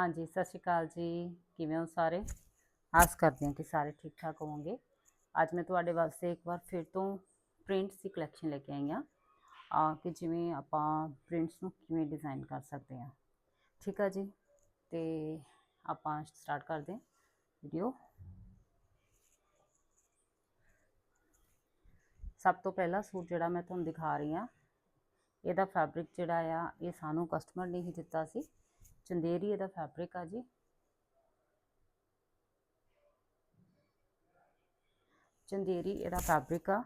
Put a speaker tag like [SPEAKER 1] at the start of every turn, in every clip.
[SPEAKER 1] ਹਾਂਜੀ, ਸਤਿ ਸ਼੍ਰੀ ਅਕਾਲ ਜੀ। ਕਿਵੇਂ ਹੋ ਸਾਰੇ? ਆਸ ਕਰਦੇ ਹਾਂ ਕਿ ਸਾਰੇ ਠੀਕ ਠਾਕ ਹੋਵੋਗੇ। ਅੱਜ ਮੈਂ ਤੁਹਾਡੇ ਵਾਸਤੇ ਇੱਕ ਵਾਰ ਫਿਰ ਤੋਂ ਪ੍ਰਿੰਟਸ ਦੀ ਕਲੈਕਸ਼ਨ ਲੈ ਕੇ ਆਈ ਹਾਂ। ਆ ਕਿ ਜਿਵੇਂ ਆਪਾਂ ਪ੍ਰਿੰਟਸ ਨੂੰ ਕਿਵੇਂ ਡਿਜ਼ਾਈਨ ਕਰ ਸਕਦੇ ਹਾਂ। ਠੀਕ ਆ ਜੀ? ਤੇ ਆਪਾਂ ਸਟਾਰਟ ਕਰਦੇ ਹਾਂ ਵੀਡੀਓ ਸਭ ਤੋਂ ਪਹਿਲਾ ਸੂਟ ਜਿਹੜਾ ਮੈਂ ਤੁਹਾਨੂੰ ਦਿਖਾ ਰਹੀ ਹਾਂ, ਇਹਦਾ ਫੈਬਰਿਕ ਜਿਹੜਾ ਆ, ਇਹ ਸਾਨੂੰ ਕਸਟਮਰ ਨੇ ਹੀ ਦਿੱਤਾ ਸੀ। ਚੰਦੇਰੀ ਇਹਦਾ ਫੈਬਰਿਕ ਆ ਜੀ। ਚੰਦੇਰੀ ਇਹਦਾ ਫੈਬਰਿਕ ਆ।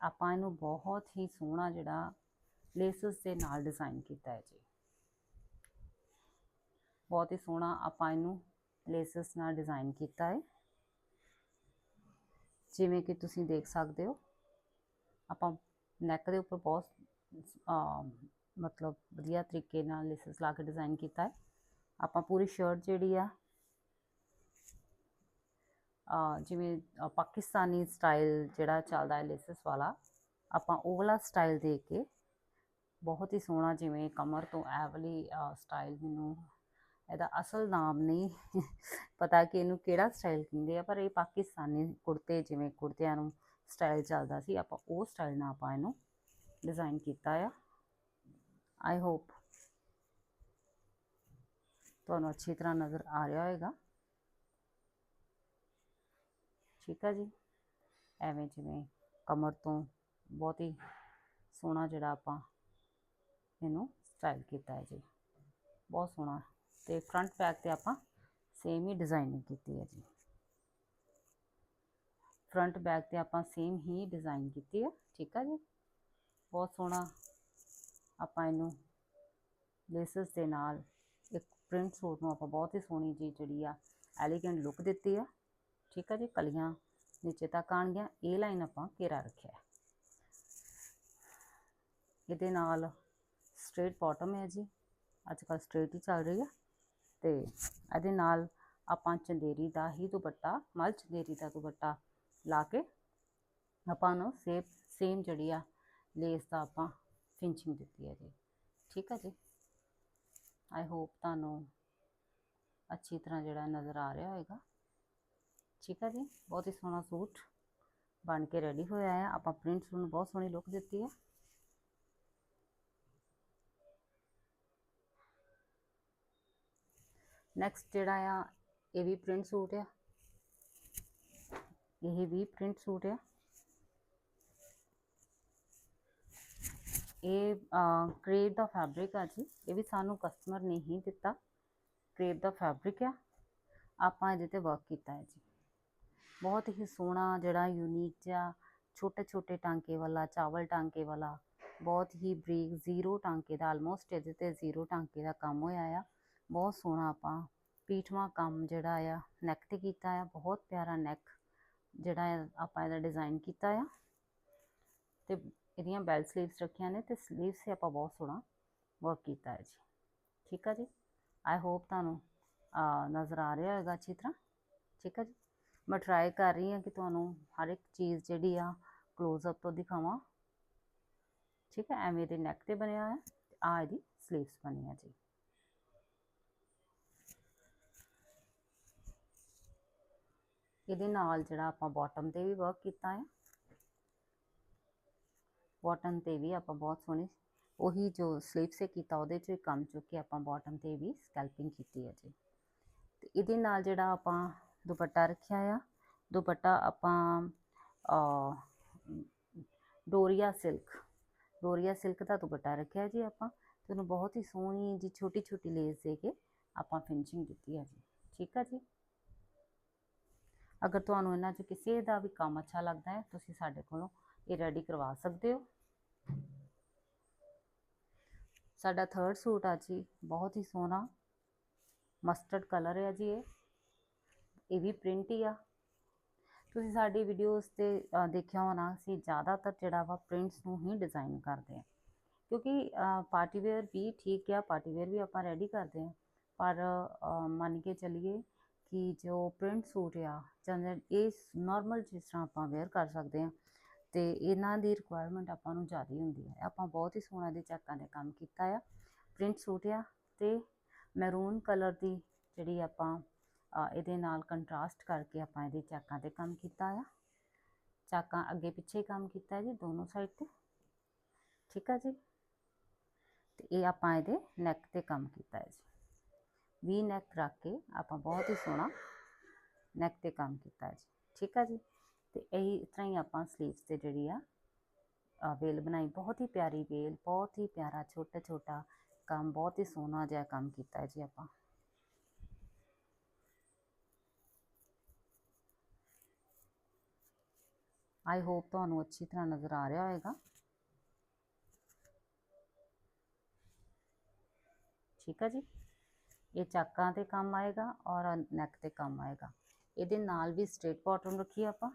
[SPEAKER 1] ਆਪਾਂ ਇਹਨੂੰ ਬਹੁਤ ਹੀ ਸੋਹਣਾ ਜਿਹੜਾ ਲੇਸਸ ਦੇ ਨਾਲ ਡਿਜ਼ਾਈਨ ਕੀਤਾ ਹੈ ਜੀ। ਬਹੁਤ ਹੀ ਸੋਹਣਾ ਆਪਾਂ ਇਹਨੂੰ ਲੇਸਸ ਨਾਲ ਡਿਜ਼ਾਈਨ ਕੀਤਾ ਹੈ। ਜਿਵੇਂ ਕਿ ਤੁਸੀਂ ਦੇਖ ਸਕਦੇ ਹੋ, ਆਪਾਂ ਨੈਕ ਦੇ ਉੱਪਰ ਬਹੁਤ ਮਤਲਬ ਵਧੀਆ ਤਰੀਕੇ ਨਾਲ ਲੇਸਸ ਲਾ ਕੇ ਡਿਜ਼ਾਈਨ ਕੀਤਾ ਹੈ। ਆਪਾਂ ਪੂਰੀ ਸ਼ਰਟ ਜਿਹੜੀ ਆ ਜਿਵੇਂ ਪਾਕਿਸਤਾਨੀ ਸਟਾਈਲ ਜਿਹੜਾ ਚੱਲਦਾ ਹੈ ਲੇਸਸ ਵਾਲਾ, ਆਪਾਂ ਉਹ ਵਾਲਾ ਸਟਾਈਲ ਦੇ ਕੇ ਬਹੁਤ ਹੀ ਸੋਹਣਾ ਜਿਵੇਂ ਕਮਰ ਤੋਂ ਐ ਵਾਲੀ ਸਟਾਈਲ ਮੈਨੂੰ ਇਹਦਾ ਅਸਲ ਨਾਮ ਨਹੀਂ ਪਤਾ ਕਿ ਇਹਨੂੰ ਕਿਹੜਾ ਸਟਾਈਲ ਕਹਿੰਦੇ ਆ, ਪਰ ਇਹ ਪਾਕਿਸਤਾਨੀ ਕੁੜਤੇ ਜਿਵੇਂ ਕੁੜਤਿਆਂ ਨੂੰ ਸਟਾਈਲ ਚੱਲਦਾ ਸੀ, ਆਪਾਂ ਉਹ ਸਟਾਈਲ ਨਾਲ ਆਪਾਂ ਇਹਨੂੰ ਡਿਜ਼ਾਈਨ ਕੀਤਾ ਆ ਆਈ ਹੋਪ ਤੁਹਾਨੂੰ ਅੱਛੀ ਤਰ੍ਹਾਂ ਨਜ਼ਰ ਆ ਰਿਹਾ ਹੋਵੇਗਾ ਠੀਕ ਆ ਜੀ ਐਵੇਂ ਜਿਵੇਂ ਕਮਰ ਤੋਂ ਬਹੁਤ ਹੀ ਸੋਹਣਾ ਜਿਹੜਾ ਆਪਾਂ ਇਹਨੂੰ ਸਟਾਈਲ ਕੀਤਾ ਹੈ ਜੀ ਬਹੁਤ ਸੋਹਣਾ ਤੇ ਫਰੰਟ ਬੈਕ ਤੇ ਆਪਾਂ ਸੇਮ ਹੀ ਡਿਜ਼ਾਈਨਿੰਗ ਕੀਤੀ ਹੈ ਜੀ ਫਰੰਟ ਬੈਕ ਤੇ ਆਪਾਂ ਸੇਮ ਹੀ ਡਿਜ਼ਾਈਨ ਕੀਤੀ ਹੈ ਠੀਕ ਆ ਜੀ ਬਹੁਤ ਸੋਹਣਾ ਆਪਾਂ ਇਹਨੂੰ ਲੇਸਸ ਦੇ ਨਾਲ ਇੱਕ ਪ੍ਰਿੰਟ ਸੂਟ ਨੂੰ ਆਪਾਂ ਬਹੁਤ ਹੀ ਸੋਹਣੀ ਜੀ ਜਿਹੜੀ ਆ ਐਲੀਗੈਂਟ ਲੁੱਕ ਦਿੱਤੀ ਆ। ਠੀਕ ਆ ਜੀ, ਕਲੀਆਂ ਨੀਚੇ ਤੱਕ ਆਣਗੀਆਂ ਇਹ ਲਾਈਨ ਆਪਾਂ ਘੇਰਾ ਰੱਖਿਆ। ਇਹਦੇ ਨਾਲ ਸਟ੍ਰੇਟ ਬਾਟਮ ਹੈ ਜੀ। ਅੱਜ ਕੱਲ ਸਟ੍ਰੇਟ ਹੀ ਚੱਲ ਰਹੀ ਆ। ਤੇ ਇਹਦੇ ਨਾਲ ਆਪਾਂ ਚੰਦੇਰੀ ਦਾ ਹੀ ਦੁਪੱਟਾ ਮਲ ਚੰਦੇਰੀ ਦਾ ਦੁਪੱਟਾ ਲਾ ਕੇ ਆਪਾਂ ਨੂੰ ਸੇਮ ਸੇਮ ਜਿਹੜੀ ਆ ਲੇਸ ਦਾ ਆਪਾਂ ਫਿਨਿਸ਼ਿੰਗ ਦਿੱਤੀ ਹੈ ਜੀ। ਠੀਕ ਹੈ ਜੀ। ਆਈ ਹੋਪ ਤੁਹਾਨੂੰ ਅੱਛੀ ਤਰ੍ਹਾਂ ਜਿਹੜਾ ਨਜ਼ਰ ਆ ਰਿਹਾ ਹੋਵੇਗਾ ਠੀਕ ਹੈ ਜੀ। ਬਹੁਤ ਹੀ ਸੋਹਣਾ ਸੂਟ ਬਣ ਕੇ ਰੈਡੀ ਹੋਇਆ ਹੈ। ਆਪਾਂ ਪ੍ਰਿੰਟਸ ਨੂੰ ਬਹੁਤ ਸੋਹਣੀ ਲੁੱਕ ਦਿੱਤੀ ਹੈ। ਨੈਕਸਟ ਜਿਹੜਾ ਆ, ਇਹ ਵੀ ਪ੍ਰਿੰਟ ਸੂਟ ਆ। ਇਹ ਵੀ ਪ੍ਰਿੰਟ ਸੂਟ ਆ। ਇਹ ਕ੍ਰੇਪ ਦਾ ਫੈਬਰਿਕ ਆ ਜੀ, ਇਹ ਵੀ ਸਾਨੂੰ ਕਸਟਮਰ ਨੇ ਹੀ ਦਿੱਤਾ। ਕ੍ਰੇਪ ਦਾ ਫੈਬਰਿਕ ਆ, ਆਪਾਂ ਇਹਦੇ ਤੇ ਵਰਕ ਕੀਤਾ ਹੈ ਜੀ। ਬਹੁਤ ਹੀ ਸੋਹਣਾ ਜਿਹੜਾ ਯੂਨੀਕ ਜਿਹਾ ਛੋਟੇ ਛੋਟੇ ਟਾਂਕੇ ਵਾਲਾ, ਚਾਵਲ ਟਾਂਕੇ ਵਾਲਾ, ਬਹੁਤ ਹੀ ਬਰੀਕ ਜ਼ੀਰੋ ਟਾਂਕੇ ਦਾ ਆਲਮੋਸਟ ਇਹਦੇ ਤੇ ਜ਼ੀਰੋ ਟਾਂਕੇ ਦਾ ਕੰਮ ਹੋਇਆ ਆ। ਬਹੁਤ ਸੋਹਣਾ ਆਪਾਂ ਪੀਠਵਾ ਕੰਮ ਜਿਹੜਾ ਆ ਨੈਕ ਤੇ ਕੀਤਾ ਆ, ਬਹੁਤ ਪਿਆਰਾ ਨੈਕ ਜਿਹੜਾ ਆਪਾਂ ਇਹਦਾ ਡਿਜ਼ਾਈਨ ਕੀਤਾ ਆ। ਤੇ ਇਹਦੀਆਂ ਬੈਲ ਸਲੀਵਸ ਰੱਖੀਆਂ ਨੇ ਤੇ ਸਲੀਵਸ ਤੇ ਆਪਾਂ ਬਹੁਤ ਸੋਹਣਾ ਵਰਕ ਕੀਤਾ ਹੈ ਜੀ। ਠੀਕ ਆ ਜੀ? ਆਈ ਹੋਪ ਤੁਹਾਨੂੰ ਨਜ਼ਰ ਆ ਰਿਹਾ ਹੋਵੇਗਾ ਅੱਛੀ ਤਰ੍ਹਾਂ। ਠੀਕ ਆ ਜੀ? ਮੈਂ ਟਰਾਈ ਕਰ ਰਹੀ ਹਾਂ ਕਿ ਤੁਹਾਨੂੰ ਹਰ ਇੱਕ ਚੀਜ਼ ਜਿਹੜੀ ਆ ক্লোਜ਼ ਅਪ ਤੋਂ ਦਿਖਾਵਾਂ। ਠੀਕ ਹੈ ਐਵੇਂ ਦੇ ਨੈਕ ਤੇ ਬਣਿਆ ਹੋਇਆ। ਤੇ ਆ ਇਹਦੀ ਸਲੀਵਸ ਬਣੀ ਆ ਜੀ। ਇਹਦੇ ਨਾਲ ਜਿਹੜਾ ਆਪਾਂ ਬਾਟਮ ਤੇ ਵੀ ਵਰਕ ਕੀਤਾ ਹੈ। ਬਾਟਮ ਤੇ ਵੀ ਆਪਾਂ ਬਹੁਤ ਸੋਹਣੀ ਉਹੀ ਜੋ ਸਲੀਵ ਸੇ ਕੀਤਾ ਉਹਦੇ ਚ ਕੰਮ ਚੁੱਕ ਕੇ ਆਪਾਂ ਬਾਟਮ ਤੇ ਵੀ ਸਕੈਲਪਿੰਗ ਕੀਤੀ ਹੈ ਜੀ ਤੇ ਇਹਦੇ ਨਾਲ ਜਿਹੜਾ ਆਪਾਂ ਦੁਪੱਟਾ ਰੱਖਿਆ ਆ ਦੁਪੱਟਾ ਆਪਾਂ ਡੋਰੀਆ ਸਿਲਕ ਡੋਰੀਆ ਸਿਲਕ ਦਾ ਦੁਪੱਟਾ ਰੱਖਿਆ ਜੀ ਆਪਾਂ ਤੇ ਉਹਨੂੰ ਬਹੁਤ ਹੀ ਸੋਹਣੀ ਜੀ ਛੋਟੀ ਛੋਟੀ ਲੇਸ ਦੇ ਕੇ ਆਪਾਂ ਫਿਨਿਸ਼ਿੰਗ ਦਿੱਤੀ ਹੈ ਜੀ ਠੀਕ ਆ ਜੀ ਅਗਰ ਤੁਹਾਨੂੰ ਇਹਨਾਂ 'ਚ ਕਿਸੇ ਦਾ ਵੀ ਕੰਮ ਅੱਛਾ ਲੱਗਦਾ ਹੈ ਤੁਸੀਂ ਸਾਡੇ ਕੋਲੋਂ ਇਹ ਰੈਡੀ ਕਰਵਾ ਸਕਦੇ ਹੋ ਸਾਡਾ ਥਰਡ ਸੂਟ ਆ ਜੀ ਬਹੁਤ ਹੀ ਸੋਹਣਾ ਮਸਟਰਡ ਕਲਰ ਹੈ ਜੀ ਇਹ ਇਹ ਵੀ ਪ੍ਰਿੰਟ ਹੀ ਆ ਤੁਸੀਂ ਸਾਡੀ ਵੀਡੀਓਜ਼ ਤੇ ਦੇਖਿਆ ਹੋਣਾ ਅਸੀਂ ਜ਼ਿਆਦਾਤਰ ਜਿਹੜਾ ਵਾ ਪ੍ਰਿੰਟਸ ਨੂੰ ਹੀ ਡਿਜ਼ਾਈਨ ਕਰਦੇ ਹਾਂ ਕਿਉਂਕਿ ਪਾਰਟੀ ਵੇਅਰ ਵੀ ਠੀਕ ਆ ਪਾਰਟੀ ਵੇਅਰ ਵੀ ਆਪਾਂ ਰੈਡੀ ਕਰਦੇ ਹਾਂ ਪਰ ਮੰਨ ਕੇ ਚੱਲੀਏ ਕਿ ਜੋ ਪ੍ਰਿੰਟ ਸੂਟ ਆ ਜਾਂ ਇਹ ਨਾਰਮਲ ਜਿਸ ਤਰ੍ਹਾਂ ਆਪਾਂ ਵੇਅਰ ਕਰ ਸਕਦੇ ਹਾਂ ਤੇ ਇਹਨਾਂ ਦੀ ਰਿਕੁਆਇਰਮੈਂਟ ਆਪਾਂ ਨੂੰ ਜ਼ਿਆਦਾ ਹੁੰਦੀ ਹੈ। ਆਪਾਂ ਬਹੁਤ ਹੀ ਸੋਹਣਾ ਦੇ ਚੱਕਾਂ ਦੇ ਕੰਮ ਕੀਤਾ ਆ। ਪ੍ਰਿੰਟ ਸੂਟ ਆ ਤੇ ਮੈਰੂਨ ਕਲਰ ਦੀ ਜਿਹੜੀ ਆਪਾਂ ਇਹਦੇ ਨਾਲ ਕੰਟਰਾਸਟ ਕਰਕੇ ਆਪਾਂ ਇਹਦੇ ਚਾਕਾਂ ਤੇ ਕੰਮ ਕੀਤਾ ਆ। ਚਾਕਾਂ ਅੱਗੇ ਪਿੱਛੇ ਕੰਮ ਕੀਤਾ ਜੀ ਦੋਨੋਂ ਸਾਈਡ ਤੇ। ਠੀਕ ਆ ਜੀ? ਤੇ ਇਹ ਆਪਾਂ ਇਹਦੇ ਨੈਕ ਤੇ ਕੰਮ ਕੀਤਾ ਹੈ ਜੀ। ਵੀ ਨੈਕ ਰੱਖ ਕੇ ਆਪਾਂ ਬਹੁਤ ਹੀ ਸੋਹਣਾ ਨੈਕ ਤੇ ਕੰਮ ਕੀਤਾ ਜੀ। ਠੀਕ ਆ ਜੀ? ਤੇ ਇਹੀ ਇਸ ਤਰ੍ਹਾਂ ਹੀ ਆਪਾਂ ਸਲੀਵਸ ਤੇ ਜਿਹੜੀ ਆ ਅ, ਵੇਲ ਬਣਾਈ। ਬਹੁਤ ਹੀ ਪਿਆਰੀ ਵੇਲ ਬਹੁਤ ਹੀ ਪਿਆਰਾ ਛੋਟਾ ਛੋਟਾ ਕੰਮ ਬਹੁਤ ਹੀ ਸੋਹਣਾ ਜਿਹਾ ਕੰਮ ਕੀਤਾ ਹੈ ਜੀ ਆਪਾਂ। ਆਈ ਹੋਪ ਤੁਹਾਨੂੰ ਅੱਛੀ ਤਰ੍ਹਾਂ ਨਜ਼ਰ ਆ ਰਿਹਾ ਹੋਵੇਗਾ ਠੀਕ ਹੈ ਜੀ? ਇਹ ਚਾਕਾਂ ਤੇ ਕੰਮ ਆਏਗਾ ਔਰ ਨੈਕ ਤੇ ਕੰਮ ਆਏਗਾ। ਇਹਦੇ ਨਾਲ ਵੀ ਸਟ੍ਰੇਟ ਬਾਟਮ ਰੱਖੀ ਆਪਾਂ।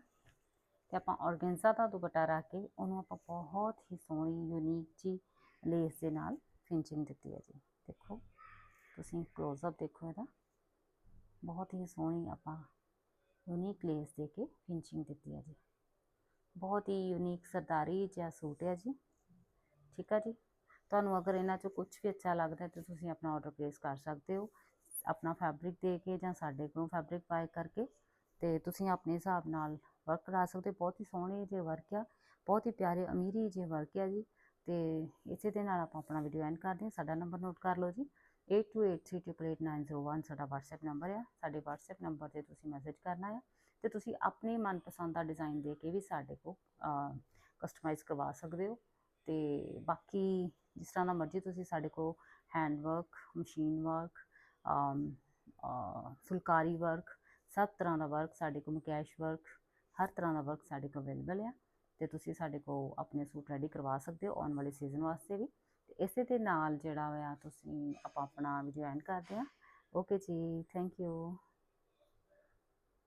[SPEAKER 1] ਤੇ ਆਪਾਂ ਔਰਗੈਂਜ਼ਾ ਦਾ ਦੁਪੱਟਾ ਰੱਖ ਕੇ ਉਹਨੂੰ ਆਪਾਂ ਬਹੁਤ ਹੀ ਸੋਹਣੀ ਯੂਨੀਕ ਜੀ ਲੇਸ ਦੇ ਨਾਲ ਫਿਨਿਸ਼ਿੰਗ ਦਿੱਤੀ ਹੈ ਜੀ। ਦੇਖੋ, ਤੁਸੀਂ ক্লোਜ਼ ਅਪ ਦੇਖੋ ਇਹਦਾ। ਬਹੁਤ ਹੀ ਸੋਹਣੀ ਆਪਾਂ ਯੂਨੀਕ ਲੇਸ ਦੇ ਕੇ ਫਿਨਿਸ਼ਿੰਗ ਦਿੱਤੀ ਹੈ ਜੀ। ਬਹੁਤ ਹੀ ਯੂਨੀਕ ਸਰਦਾਰੀ ਜਿਹਾ ਸੂਟ ਹੈ ਜੀ। ਠੀਕ ਹੈ ਜੀ? ਤੁਹਾਨੂੰ ਅਗਰ ਇਹਨਾਂ ਚੋਂ ਕੁਝ ਵੀ ਅੱਛਾ ਲੱਗਦਾ ਤਾਂ ਤੁਸੀਂ ਆਪਣਾ ਆਰਡਰ ਪਲੇਸ ਕਰ ਸਕਦੇ ਹੋ। ਆਪਣਾ ਫੈਬਰਿਕ ਦੇ ਕੇ ਜਾਂ ਸਾਡੇ ਕੋਲੋਂ ਫੈਬਰਿਕ ਬਾਏ ਕਰਕੇ ਤੇ ਤੁਸੀਂ ਆਪਣੇ ਹਿਸਾਬ ਨਾਲ ਵਰਕ ਕਰਾ ਸਕਦੇ ਹੋ ਬਹੁਤ ਹੀ ਸੋਹਣੇ ਜਿਹੇ ਵਰਕ ਆ, ਬਹੁਤ ਹੀ ਪਿਆਰੇ, ਅਮੀਰੀ ਜਿਹੇ ਵਰਕ ਆ ਜੀ। ਤੇ ਇਸੇ ਦੇ ਨਾਲ ਆਪਾਂ ਆਪਣਾ ਵੀਡੀਓ ਐਂਡ ਕਰਦੇ ਹਾਂ। ਸਾਡਾ ਨੰਬਰ ਨੋਟ ਕਰ ਲਓ ਜੀ। 8283888901 ਸਾਡਾ WhatsApp ਨੰਬਰ ਆ। ਸਾਡੇ WhatsApp ਨੰਬਰ ਤੇ ਤੁਸੀਂ ਮੈਸੇਜ ਕਰਨਾ ਆ। ਤੇ ਤੁਸੀਂ ਆਪਣੇ ਮਨਪਸੰਦ ਦਾ ਡਿਜ਼ਾਈਨ ਦੇ ਕੇ ਵੀ ਸਾਡੇ ਕੋਲ ਕਸਟਮਾਈਜ਼ ਕਰਵਾ ਸਕਦੇ ਹੋ। ਤੇ ਬਾਕੀ ਜਿਸ ਤਰ੍ਹਾਂ ਦਾ ਮਰਜ਼ੀ ਤੁਸੀਂ ਸਾਡੇ ਕੋਲ hand work machine work phulkari work ਸਭ ਤਰ੍ਹਾਂ ਦਾ ਵਰਕ ਸਾਡੇ ਕੋਲ ਮਕੈਸ਼ ਵਰਕ ਹਰ ਤਰ੍ਹਾਂ ਦਾ ਵਰਕ ਸਾਡੇ ਕੋਲ ਅਵੇਲੇਬਲ ਆ ਤੇ ਤੁਸੀਂ ਸਾਡੇ ਕੋਲ ਆਪਣੇ ਸੂਟ ਰੈਡੀ ਕਰਵਾ ਸਕਦੇ ਹੋ ਆਉਣ ਵਾਲੇ ਸੀਜ਼ਨ ਵਾਸਤੇ ਵੀ। ਤੇ ਇਸੇ ਦੇ ਨਾਲ ਜਿਹੜਾ ਹੋਇਆ ਤੁਸੀਂ ਆਪਾਂ ਆਪਣਾ ਵੀ ਜੁਆਇਨ ਕਰਦੇ ਹਾਂ ਓਕੇ ਜੀ ਥੈਂਕ ਯੂ